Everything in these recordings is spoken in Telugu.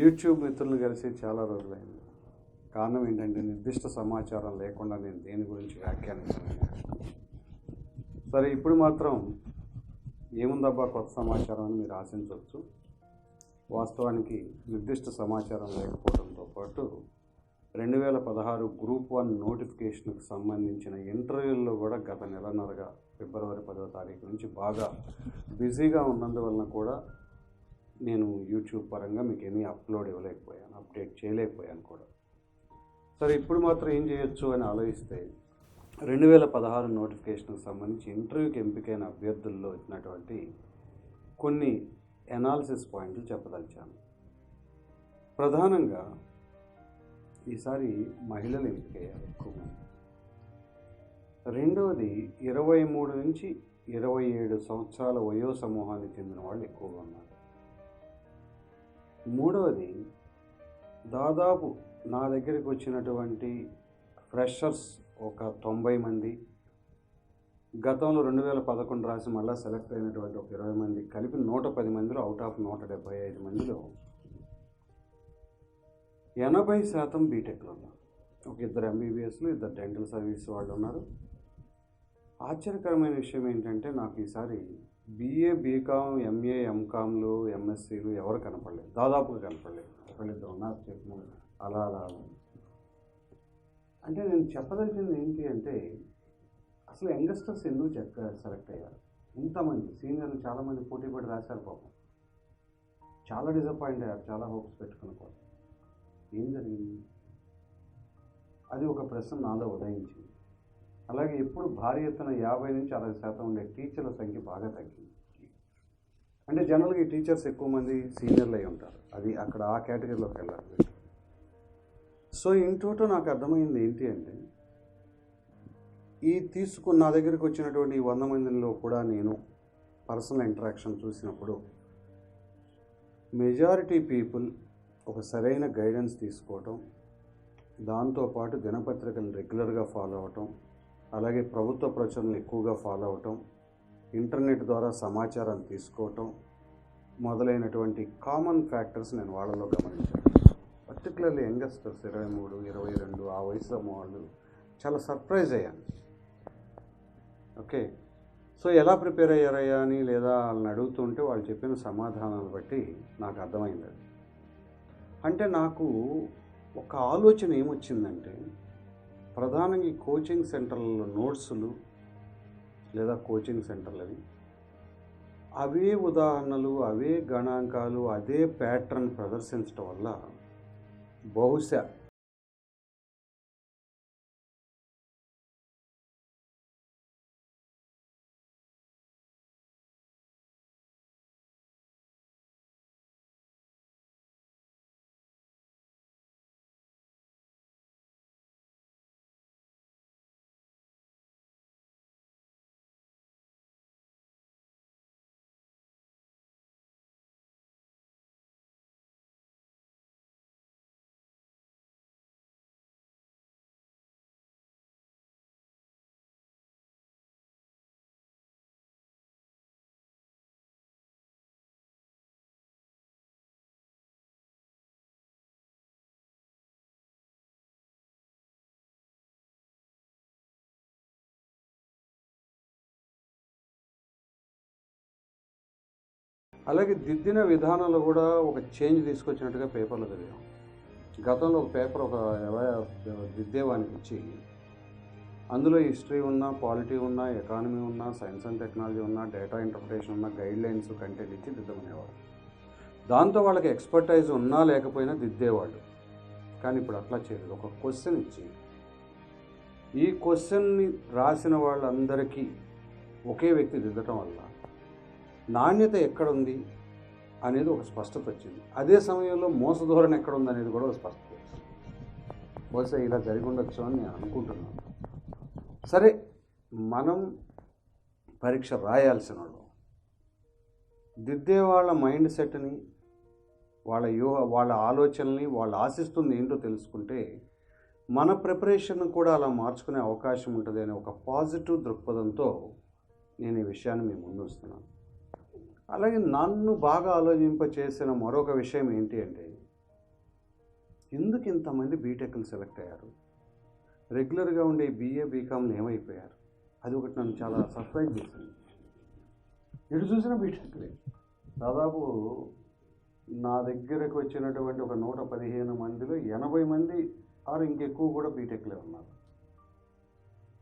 యూట్యూబ్ మిత్రులు కలిసి చాలా రోజులైంది. కారణం ఏంటంటే నిర్దిష్ట సమాచారం లేకుండా నేను దేని గురించి వ్యాఖ్యానించాను? సరే ఇప్పుడు మాత్రం ఏముందబ్బా కొత్త సమాచారం అని మీరు ఆశించవచ్చు. వాస్తవానికి నిర్దిష్ట సమాచారం లేకపోవడంతో పాటు రెండు వేల పదహారు గ్రూప్ వన్ నోటిఫికేషన్కి సంబంధించిన ఇంటర్వ్యూల్లో కూడా గత నెలన్నరగా ఫిబ్రవరి పదో తారీఖు నుంచి బాగా బిజీగా ఉన్నందువలన కూడా నేను యూట్యూబ్ పరంగా మీకు ఏమీ అప్లోడ్ ఇవ్వలేకపోయాను అప్డేట్ చేయలేకపోయాను కూడా. సరే ఇప్పుడు మాత్రం ఏం చేయొచ్చు అని ఆలోచిస్తే రెండు వేల పదహారు నోటిఫికేషన్కి సంబంధించి ఇంటర్వ్యూకి ఎంపికైన అభ్యర్థుల్లో వచ్చినటువంటి కొన్ని ఎనాలిసిస్ పాయింట్లు చెప్పదలిచాను. ప్రధానంగా ఈసారి మహిళలు ఎంపికయ్యారు ఎక్కువ మంది. రెండవది ఇరవై మూడు నుంచి ఇరవై ఏడు సంవత్సరాల వయో సమూహానికి చెందిన వాళ్ళు ఎక్కువగా ఉన్నారు. మూడవది దాదాపు నా దగ్గరికి వచ్చినటువంటి ఫ్రెషర్స్ ఒక తొంభై మంది గతంలో రెండు వేల పదకొండు రాసి మళ్ళీ సెలెక్ట్ అయినటువంటి ఒక ఇరవై మంది కలిపి నూట పది మందిలో అవుట్ ఆఫ్ నూట డెబ్బై ఐదు మందిలో ఎనభై శాతం బీటెక్లో ఉన్నారు. ఒక ఇద్దరు ఎంబీబీఎస్లు ఇద్దరు డెంటల్ సర్వీస్ వాళ్ళు ఉన్నారు. ఆశ్చర్యకరమైన విషయం ఏంటంటే నాకు ఈసారి బీఏ బీకామ్ ఎంఏ ఎంకామ్లు ఎంఎస్సీలు ఎవరు కనపడలేదు. దాదాపుగా కనపడలేదు. ఒకళ్ళిద్దరు ఉన్నారు చెప్పిన అలా అలా అంటే నేను చెప్పదలిచింది ఏంటి అంటే అసలు యంగస్టర్స్ ఎందుకు చెక్క సెలెక్ట్ అయ్యారు? ఇంతమంది సీనియర్లు చాలామంది పోటీ పడి రాశారు పాపం. చాలా డిసప్పాయింట్ అయ్యారు చాలా హోప్స్ పెట్టుకున్న కోసం ఏం జరిగింది? అది ఒక ప్రశ్న నాలో ఉదయించింది. అలాగే ఇప్పుడు భారీ ఎత్తున యాభై నుంచి అరవై శాతం ఉండే టీచర్ల సంఖ్య బాగా తగ్గింది. అంటే జనరల్గా ఈ టీచర్స్ ఎక్కువ మంది సీనియర్లు అయి ఉంటారు. అది అక్కడ ఆ కేటగిరీలోకి వెళ్ళాలి. సో ఇన్ నాకు అర్థమైంది ఏంటి అంటే ఈ తీసుకున్న నా దగ్గరికి వచ్చినటువంటి వంద మందిలో కూడా నేను పర్సనల్ ఇంటరాక్షన్ చూసినప్పుడు మెజారిటీ పీపుల్ ఒక సరైన గైడెన్స్ తీసుకోవటం దాంతోపాటు దినపత్రికలను రెగ్యులర్గా ఫాలో అవటం అలాగే ప్రభుత్వ ప్రచురణలు ఎక్కువగా ఫాలో అవటం ఇంటర్నెట్ ద్వారా సమాచారం తీసుకోవటం మొదలైనటువంటి కామన్ ఫ్యాక్టర్స్ నేను వాళ్ళలో గమనించాను. పర్టికులర్లీ యంగస్టర్స్ ఇరవై మూడు ఇరవై రెండు ఆ వయసు వాళ్ళు చాలా సర్ప్రైజ్ అయ్యాను ఓకే. సో ఎలా ప్రిపేర్ అయ్యారయ్యా అని లేదా వాళ్ళని అడుగుతుంటే వాళ్ళు చెప్పిన సమాధానాలు బట్టి నాకు అర్థమైంది అంటే నాకు ఒక ఆలోచన ఏమొచ్చిందంటే ప్రధానంగా ఈ కోచింగ్ సెంటర్లలో నోట్సులు లేదా కోచింగ్ సెంటర్లు అవి. అవే ఉదాహరణలు అవే గణాంకాలు అదే ప్యాటర్న్ ప్రదర్శించడం వల్ల బహుశా అలాగే దిద్దిన విధానంలో కూడా ఒక చేంజ్ తీసుకొచ్చినట్టుగా పేపర్లో చదివాం గతంలో ఒక పేపర్ ఒక దిద్దేవానికి ఇచ్చి అందులో హిస్టరీ ఉన్నా పాలిటీ ఉన్నా ఎకానమీ ఉన్నా సైన్స్ అండ్ టెక్నాలజీ ఉన్నా డేటా ఇంటర్ప్రిటేషన్ ఉన్నా గైడ్ లైన్స్ కంటెంట్ ఇచ్చి దిద్దమనేవాడు. దాంతో వాళ్ళకి ఎక్స్పర్టైజ్ ఉన్నా లేకపోయినా దిద్దేవాళ్ళు కానీ ఇప్పుడు అట్లా చేయలేదు. ఒక క్వశ్చన్ ఇచ్చి ఈ క్వశ్చన్ని రాసిన వాళ్ళందరికీ ఒకే వ్యక్తి దిద్దటం వల్ల నాణ్యత ఎక్కడుంది అనేది ఒక స్పష్టత వచ్చింది. అదే సమయంలో మోసధోరణ ఎక్కడుంది అనేది కూడా ఒక స్పష్టత వచ్చింది. బహుశా ఇలా జరిగి ఉండొచ్చు అని నేను అనుకుంటున్నాను. సరే మనం పరీక్ష రాయాల్సిన వాళ్ళు దిద్దే వాళ్ళ మైండ్ సెట్ని వాళ్ళ వ్యూహ వాళ్ళ ఆలోచనల్ని వాళ్ళు ఆశిస్తుంది ఏంటో తెలుసుకుంటే మన ప్రిపరేషన్ కూడా అలా మార్చుకునే అవకాశం ఉంటుంది అనే ఒక పాజిటివ్ దృక్పథంతో నేను ఈ విషయాన్ని మీ ముందు వస్తున్నాను అలాగే నన్ను బాగా ఆలోచింప చేసిన మరొక విషయం ఏంటి అంటే ఎందుకు ఇంతమంది బీటెక్లు సెలెక్ట్ అయ్యారు? రెగ్యులర్గా ఉండే బీఏ బీకామ్లు ఏమైపోయారు? అది ఒకటి నన్ను చాలా సర్ప్రైజ్ చేసింది. ఎటు చూసినా బీటెక్లే దాదాపు నా దగ్గరకు వచ్చినటువంటి ఒక నూట పదిహేను మందిలో ఎనభై మంది ఆరు ఇంకెక్కువ కూడా బీటెక్లే ఉన్నారు.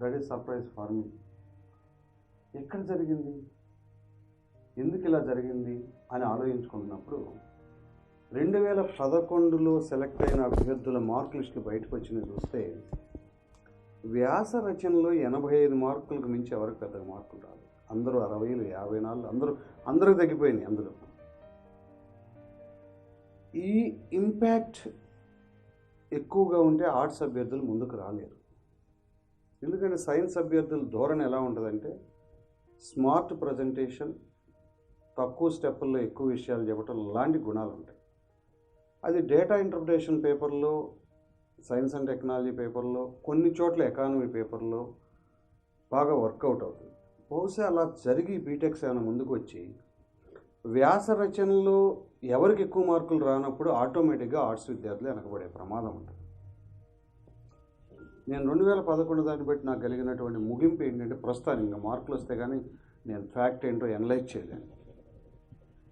That is surprise for me ఎక్కడ జరిగింది? ఎందుకు ఇలా జరిగింది అని ఆలోచించుకుంటున్నప్పుడు రెండు వేల పదకొండులో సెలెక్ట్ అయిన అభ్యర్థుల మార్క్ లిస్టులు బయటకు వచ్చినవి చూస్తే వ్యాస రచనలో ఎనభై ఐదు మార్కులకు మించి ఎవరికి పెద్దగా మార్కులు రాదు అందరూ అరవైలు యాభై నాలుగు అందరూ అందరూ తగ్గిపోయినాయి అందులో. ఈ ఇంపాక్ట్ ఎక్కువగా ఉంటే ఆర్ట్స్ అభ్యర్థులు ముందుకు రాలేరు. ఎందుకంటే సైన్స్ అభ్యర్థుల ధోరణి ఎలా ఉంటుందంటే స్మార్ట్ ప్రజెంటేషన్ తక్కువ స్టెప్పుల్లో ఎక్కువ విషయాలు చెప్పటం లాంటి గుణాలు ఉంటాయి. అది డేటా ఇంటర్ప్రిటేషన్ పేపర్లో సైన్స్ అండ్ టెక్నాలజీ పేపర్లో కొన్ని చోట్ల ఎకానమీ పేపర్లో బాగా వర్కౌట్ అవుతుంది. బహుశా అలా జరిగి బీటెక్స్ ఏమైనా ముందుకు వచ్చి వ్యాస రచనలో ఎవరికి ఎక్కువ మార్కులు రానప్పుడు ఆటోమేటిక్గా ఆర్ట్స్ విద్యార్థులు వెనకబడే ప్రమాదం ఉంటుంది. నేను రెండు వేల పదకొండు దాన్ని బట్టి నాకు కలిగినటువంటి ముగింపు ఏంటంటే ప్రస్తుతానికి ఇంకా మార్కులు వస్తే కానీ నేను ఫ్యాక్ట్ ఏంటో ఎనలైజ్ చేయలేను.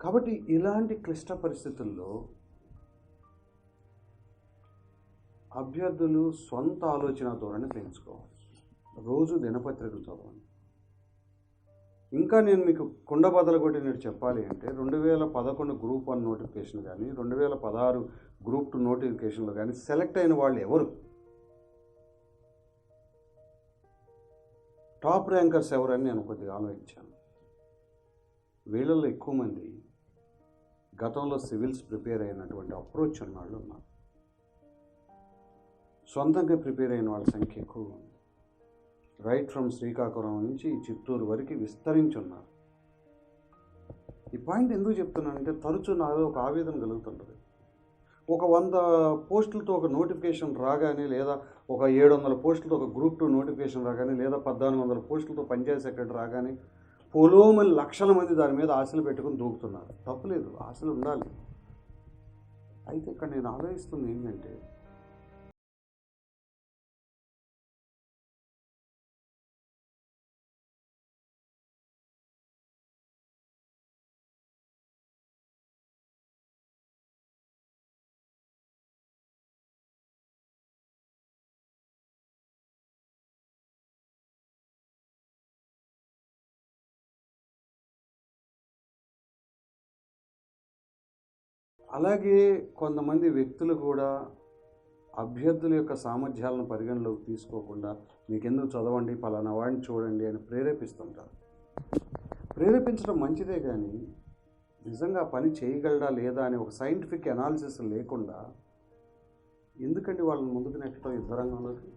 కాబట్టి ఇలాంటి క్లిష్ట పరిస్థితుల్లో అభ్యర్థులు సొంత ఆలోచన ధోరణి పెంచుకోవాలి రోజు దినపత్రికలు చదవండి. ఇంకా నేను మీకు కుండ కొట్టి నేను చెప్పాలి అంటే రెండు వేల పదకొండు గ్రూప్ వన్ నోటిఫికేషన్ కానీ రెండు వేల పదహారు గ్రూప్ టూ నోటిఫికేషన్లో కానీ సెలెక్ట్ అయిన వాళ్ళు ఎవరు? టాప్ ర్యాంకర్స్ ఎవరని నేను కొద్దిగా ఆలోచించాను. వీళ్ళల్లో ఎక్కువ మంది గతంలో సివిల్స్ ప్రిపేర్ అయినటువంటి అప్రోచ్ ఉన్న వాళ్ళు ఉన్నారు. సొంతంగా ప్రిపేర్ అయిన వాళ్ళ సంఖ్య ఎక్కువ ఉంది. రైట్ ఫ్రమ్ శ్రీకాకుళం నుంచి చిత్తూరు వరకు విస్తరించి ఉన్నారు ఈ పాయింట్ ఎందుకు చెప్తున్నానంటే తరచూ నాలో ఒక ఆవేదన కలుగుతుంటుంది. ఒక వంద పోస్టులతో ఒక నోటిఫికేషన్ రాగానే లేదా ఒక ఏడు వందల పోస్టులతో ఒక గ్రూప్ టూ నోటిఫికేషన్ రాగానే లేదా పద్నాలుగు వందల పోస్టులతో పంచాయతీ సెక్రటరీ రాగానే పొలోమని లక్షల మంది దాని మీద ఆశలు పెట్టుకుని దూకుతున్నారు. తప్పులేదు ఆశలు ఉండాలి. అయితే ఇక్కడ నేను ఆలోచిస్తుంది ఏంటంటే అలాగే కొంతమంది వ్యక్తులు కూడా అభ్యర్థుల యొక్క సామర్థ్యాలను పరిగణలోకి తీసుకోకుండా మీకెందుకు చదవండి పలానా వాడిని చూడండి అని ప్రేరేపిస్తుంటారు. ప్రేరేపించడం మంచిదే కానీ నిజంగా పని చేయగలడా లేదా అనే ఒక సైంటిఫిక్ అనాలిసిస్ లేకుండా ఎందుకండి వాళ్ళని ముందుకు నెట్టడం యుద్ధ రంగంలోకి?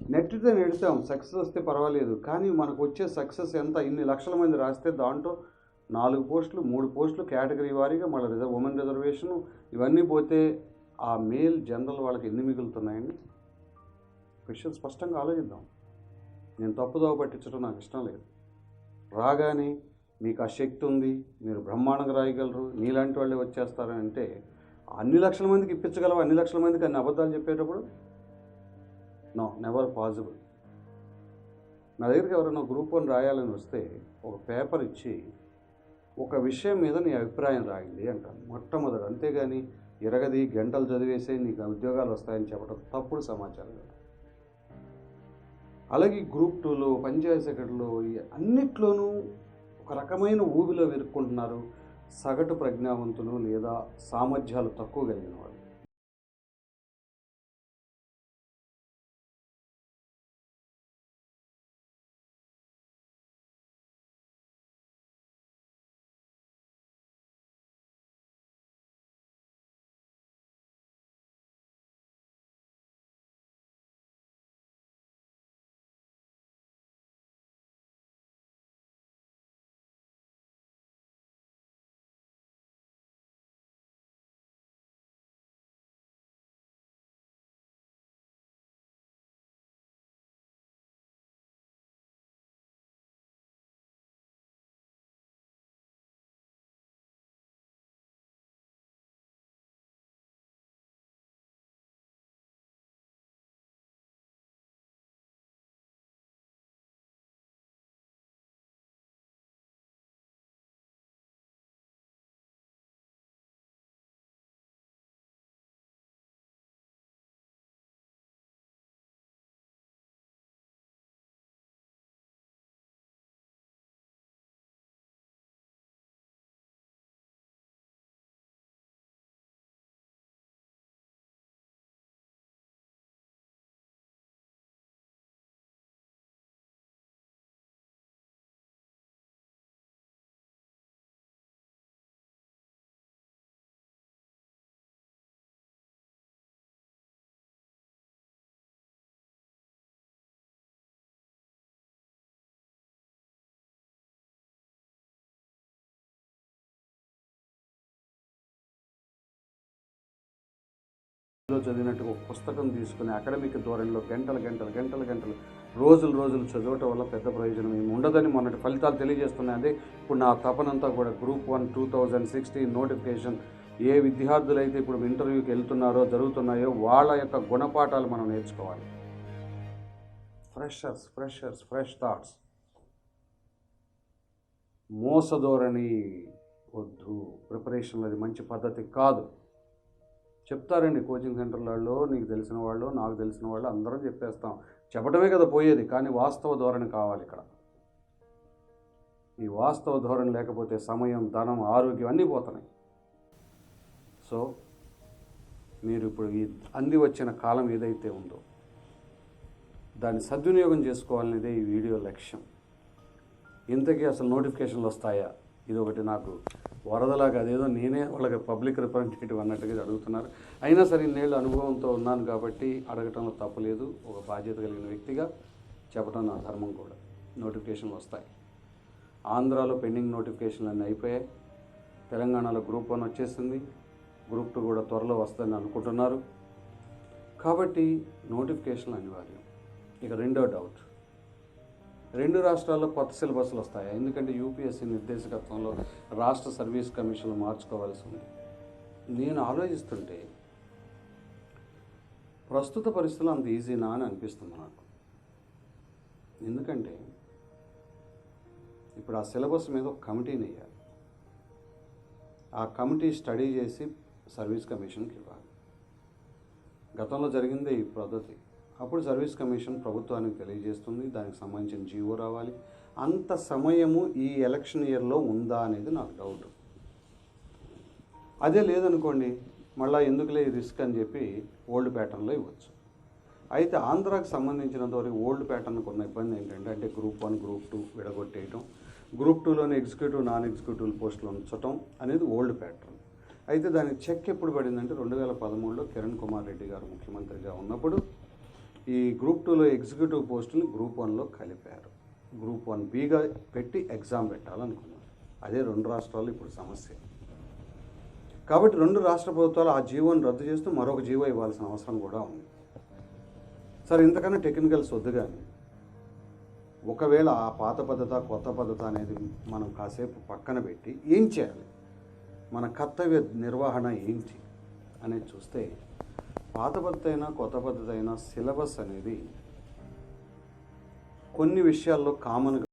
నెట్టితే నెడతాం సక్సెస్ వస్తే పర్వాలేదు కానీ మనకు వచ్చే సక్సెస్ ఎంత ఇన్ని లక్షల మంది రాస్తే దాంట్లో నాలుగు పోస్టులు మూడు పోస్టులు కేటగిరీ వారీగా మళ్ళీ రిజర్వ్ ఉమెన్ రిజర్వేషన్ ఇవన్నీ పోతే ఆ మేల్ జనరల్ వాళ్ళకి ఎన్ని మిగులుతున్నాయండి? క్వశ్చన్ స్పష్టంగా ఆలోచిద్దాం. నేను తప్పుదోవ పట్టించడం నాకు ఇష్టం లేదు. రాగానే మీకు ఆ శక్తి ఉంది మీరు బ్రహ్మాండంగా రాయగలరు నీలాంటి వాళ్ళే వచ్చేస్తారని అంటే అన్ని లక్షల మందికి ఇప్పించగలవు? అన్ని లక్షల మందికి అన్ని అబద్ధాలు చెప్పేటప్పుడు? నో నెవర్ పాసిబుల్ నా దగ్గరికి ఎవరైనా గ్రూప్ వన్ రాయాలని వస్తే ఒక పేపర్ ఇచ్చి ఒక విషయం మీద నీ అభిప్రాయం రాయండి అంటాను. మొట్టమొదటి అంతేగాని ఇరగది గంటలు చదివేసే నీకు ఉద్యోగాలు వస్తాయని చెప్పడం తప్పుడు సమాచారం అలాగే గ్రూప్ టూలో పంచాయతీ సెక్రటరీలో ఈ అన్నిట్లోనూ ఒక రకమైన ఊబిలో వెరుక్కుంటున్నారు సగటు ప్రజ్ఞావంతులు లేదా సామర్థ్యాలు తక్కువ కలిగిన వాళ్ళు. లో చదివినట్టుగా ఒక పుస్తకం తీసుకుని అకాడమిక్ ధోరణిలో గంటలు గంటలు గంటలు గంటలు రోజులు రోజులు చదవటం వల్ల పెద్ద ప్రయోజనం ఏమి ఉండదని మొన్నటి ఫలితాలు తెలియజేస్తున్నాయి. అదే ఇప్పుడు నా తపనంతా కూడా group one two thousand sixteen notification ఏ విద్యార్థులైతే ఇప్పుడు ఇంటర్వ్యూకి వెళ్తున్నారో జరుగుతున్నాయో వాళ్ళ యొక్క గుణపాఠాలు మనం నేర్చుకోవాలి. ఫ్రెషర్స్ ఫ్రెషర్స్ ఫ్రెష్ థాట్స్ మోసధోరణి వద్దు. ప్రిపరేషన్లో అది మంచి పద్ధతి కాదు. చెప్తారండి కోచింగ్ సెంటర్లలో నీకు తెలిసిన వాళ్ళు నాకు తెలిసిన వాళ్ళు అందరం చెప్పేస్తాం. చెప్పడమే కదా పోయేది కానీ వాస్తవ ధోరణి కావాలి ఇక్కడ. ఈ వాస్తవ ధోరణి లేకపోతే సమయం ధనం ఆరోగ్యం అన్నీ పోతున్నాయి. సో మీరు ఇప్పుడు ఈ అంది వచ్చిన కాలం ఏదైతే ఉందో దాన్ని సద్వినియోగం చేసుకోవాలనేదే ఈ వీడియో లక్ష్యం. ఇంతకీ అసలు నోటిఫికేషన్లు వస్తాయా? ఇది ఒకటి నాకు వరదలాగా అదేదో నేనే వాళ్ళకి పబ్లిక్ రిప్రజెంటేటివ్ అన్నట్టుగా అడుగుతున్నారు. అయినా సరే ఇన్నేళ్ళు అనుభవంతో ఉన్నాను కాబట్టి అడగటంలో తప్పలేదు ఒక బాధ్యత కలిగిన వ్యక్తిగా చెప్పడం నా ధర్మం కూడా. నోటిఫికేషన్లు వస్తాయి. ఆంధ్రాలో పెండింగ్ నోటిఫికేషన్లు అన్నీ అయిపోయాయి. తెలంగాణలో గ్రూప్ వన్ వచ్చేసింది. గ్రూప్ టూ కూడా త్వరలో వస్తుందని అనుకుంటున్నారు. కాబట్టి నోటిఫికేషన్లు అనివార్యం. ఇక రెండో డౌట్. రెండు రాష్ట్రాల్లో కొత్త సిలబస్లు వస్తాయి? ఎందుకంటే యూపీఎస్సీ నిర్దేశకత్వంలో రాష్ట్ర సర్వీస్ కమిషన్లు మార్చుకోవాల్సి ఉంది. నేను ఆలోచిస్తుంటే ప్రస్తుత పరిస్థితులు అంత ఈజీనా అని అనిపిస్తుంది నాకు. ఎందుకంటే ఇప్పుడు ఆ సిలబస్ మీద ఒక కమిటీని వేయాలి ఆ కమిటీ స్టడీ చేసి సర్వీస్ కమిషన్కి ఇవ్వాలి. గతంలో జరిగిందే ఈ పద్ధతి. అప్పుడు సర్వీస్ కమిషన్ ప్రభుత్వానికి తెలియజేస్తుంది దానికి సంబంధించిన జీవో రావాలి. అంత సమయము ఈ ఎలక్షన్ ఇయర్లో ఉందా అనేది నాకు డౌట్ అదే లేదనుకోండి మళ్ళీ ఎందుకులే రిస్క్ అని చెప్పి ఓల్డ్ ప్యాటర్న్లో ఇవ్వచ్చు. అయితే ఆంధ్రాకు సంబంధించినంతవరకు ఓల్డ్ ప్యాటర్న్కి ఉన్న ఇబ్బంది ఏంటంటే అంటే గ్రూప్ వన్ గ్రూప్ టూ విడగొట్టేయటం గ్రూప్ టూలోని ఎగ్జిక్యూటివ్ నాన్ ఎగ్జిక్యూటివ్ పోస్టులు ఉంచటం అనేది ఓల్డ్ ప్యాటర్న్. అయితే దానికి చెక్ ఎప్పుడు పడిందంటే రెండు వేల పదమూడులో కిరణ్ కుమార్ రెడ్డి గారు ముఖ్యమంత్రిగా ఉన్నప్పుడు ఈ గ్రూప్ టూలో ఎగ్జిక్యూటివ్ పోస్టుని గ్రూప్ వన్లో కలిపారు. గ్రూప్ వన్ బీగా పెట్టి ఎగ్జామ్ పెట్టాలనుకున్నారు. అదే రెండు రాష్ట్రాలు ఇప్పుడు సమస్య. కాబట్టి రెండు రాష్ట్ర ప్రభుత్వాలు ఆ జీవోని రద్దు చేస్తూ మరొక జీవో ఇవ్వాల్సిన అవసరం కూడా ఉంది. సరే ఇంతకన్నా టెక్నికల్స్ వద్దు కానీ. ఒకవేళ ఆ పాత పద్ధత కొత్త పద్ధత అనేది మనం కాసేపు పక్కన పెట్టి ఏం చేయాలి? మన కర్తవ్య నిర్వహణ ఏంటి అనేది చూస్తే పాత పద్ధతి అయినా కొత్త పద్ధతి అయినా సిలబస్ అనేది కొన్ని విషయాల్లో కామన్గా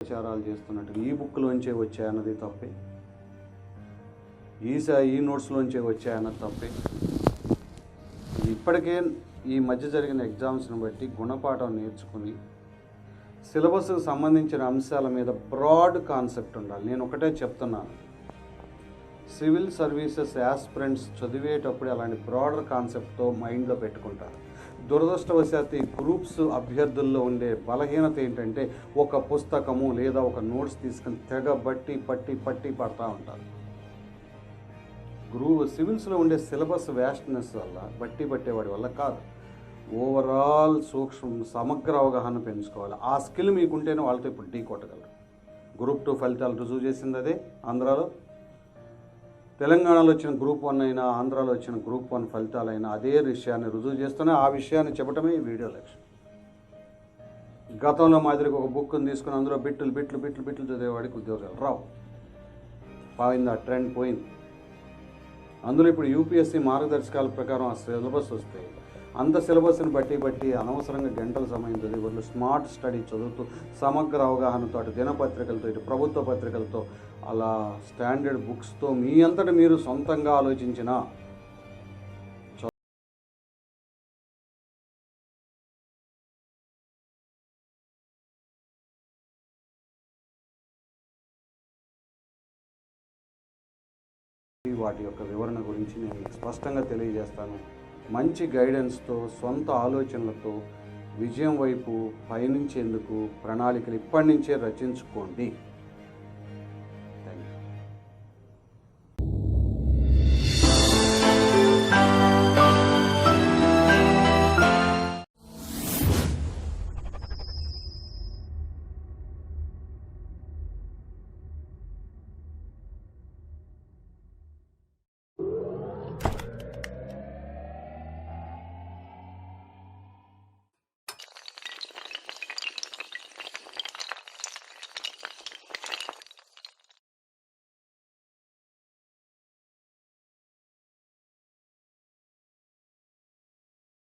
ప్రచారాలు చేస్తున్నట్టు ఈ బుక్లోంచే వచ్చాయన్నది తప్పే. ఈ ఈ నోట్స్లోంచే వచ్చాయన్నది తప్పే. ఇప్పటికే ఈ మధ్య జరిగిన ఎగ్జామ్స్ని బట్టి గుణపాఠం నేర్చుకుని సిలబస్కు సంబంధించిన అంశాల మీద బ్రాడ్ కాన్సెప్ట్ ఉండాలి. నేను ఒకటే చెప్తున్నాను. సివిల్ సర్వీసెస్ యాస్పిరెంట్స్ చదివేటప్పుడు అలాంటి బ్రాడర్ కాన్సెప్ట్తో మైండ్లో పెట్టుకుంటారు. దురదృష్టవశాత్తు ఈ గ్రూప్స్ అభ్యర్థుల్లో ఉండే బలహీనత ఏంటంటే ఒక పుస్తకము లేదా ఒక నోట్స్ తీసుకుని తెగ బట్టి పట్టి పట్టి పడతా ఉంటారు. గ్రూ సివిల్స్లో ఉండే సిలబస్ వ్యాస్ట్నెస్ వల్ల బట్టి పట్టేవాడి వల్ల కాదు. ఓవరాల్ సూక్ష్మ సమగ్ర అవగాహన పెంచుకోవాలి. ఆ స్కిల్ మీకుంటేనే వాళ్ళతో ఇప్పుడు ఢీ కొట్టగలరు గ్రూప్ టూ ఫలితాలు రుజువు చేసింది అదే ఆంధ్రాలో తెలంగాణలో వచ్చిన గ్రూప్ వన్ అయినా ఆంధ్రాలో వచ్చిన గ్రూప్ వన్ ఫలితాలైనా అదే విషయాన్ని రుజువు చేస్తూనే ఆ విషయాన్ని చెప్పడమే ఈ వీడియో లక్ష్యం. గతంలో మాదిరిగా ఒక బుక్ని తీసుకుని అందులో బిట్లు బిట్లు బిట్లు బిట్లు చదివేవాడికి ఉద్యోగాలు రావు. పోయింది? ఆ ట్రెండ్ పోయింది. అందులో ఇప్పుడు యూపీఎస్సీ మార్గదర్శకాల ప్రకారం ఆ సిలబస్ వస్తే అంత సిలబస్ని బట్టి బట్టి అనవసరంగా గంటల సమయం చదివి వాళ్ళు స్మార్ట్ స్టడీ చదువుతూ సమగ్ర అవగాహనతో అటు దినపత్రికలతో ఇటు ప్రభుత్వ పత్రికలతో అలా స్టాండర్డ్ బుక్స్తో మీ అంతటా మీరు సొంతంగా ఆలోచించిన వాటి యొక్క వివరణ గురించి నేను స్పష్టంగా తెలియజేస్తాను. మంచి గైడెన్స్తో సొంత ఆలోచనలతో విజయం వైపు పయనించేందుకు ప్రణాళికలు ఇప్పటి నుంచే రచించుకోండి.